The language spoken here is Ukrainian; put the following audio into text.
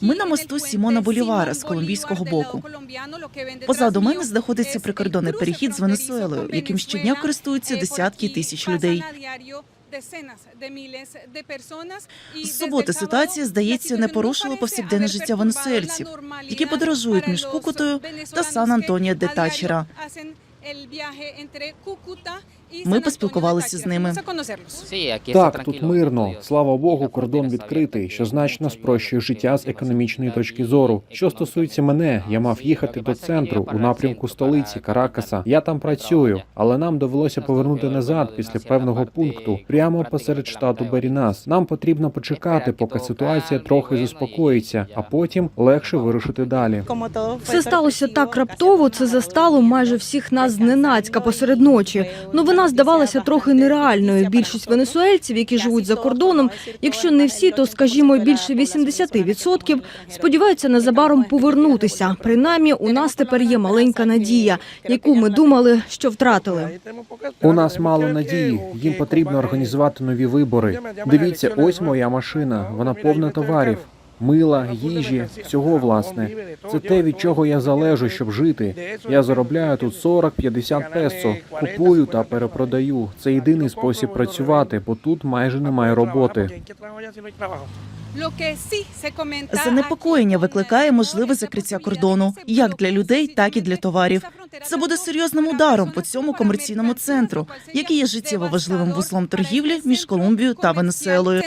Ми на мосту Сімона Болівара з колумбійського боку. Позаду мене знаходиться прикордонний перехід з Венесуелою, яким щодня користуються десятки тисяч людей. З суботи ситуація, здається, не порушила повсякденне життя венесуельців, які подорожують між Кукутою та Сан-Антоніо де Тачера. Ми поспілкувалися з ними. Так, тут мирно. Слава Богу, кордон відкритий, що значно спрощує життя з економічної точки зору. Що стосується мене, я мав їхати до центру у напрямку столиці Каракаса. Я там працюю, але нам довелося повернути назад після певного пункту, прямо посеред штату Барінас. Нам потрібно почекати, поки ситуація трохи заспокоїться, а потім легше вирушити далі. Все сталося так раптово. Це застало майже всіх нас зненацька посеред ночі. Новина здавалася трохи нереальною. Більшість венесуельців, які живуть за кордоном, якщо не всі, то скажімо більше 80%, сподіваються незабаром повернутися. Принаймні, у нас тепер є маленька надія, яку ми думали, що втратили. У нас мало надії. Їм потрібно організувати нові вибори. Дивіться, ось моя машина. Вона повна товарів. Мила, їжі, всього власне. Це те, від чого я залежу, щоб жити. Я заробляю тут 40-50 песо, купую та перепродаю. Це єдиний спосіб працювати, бо тут майже немає роботи. Занепокоєння викликає можливе закриття кордону як для людей, так і для товарів. Це буде серйозним ударом по цьому комерційному центру, який є життєво важливим вузлом торгівлі між Колумбією та Венесуелою.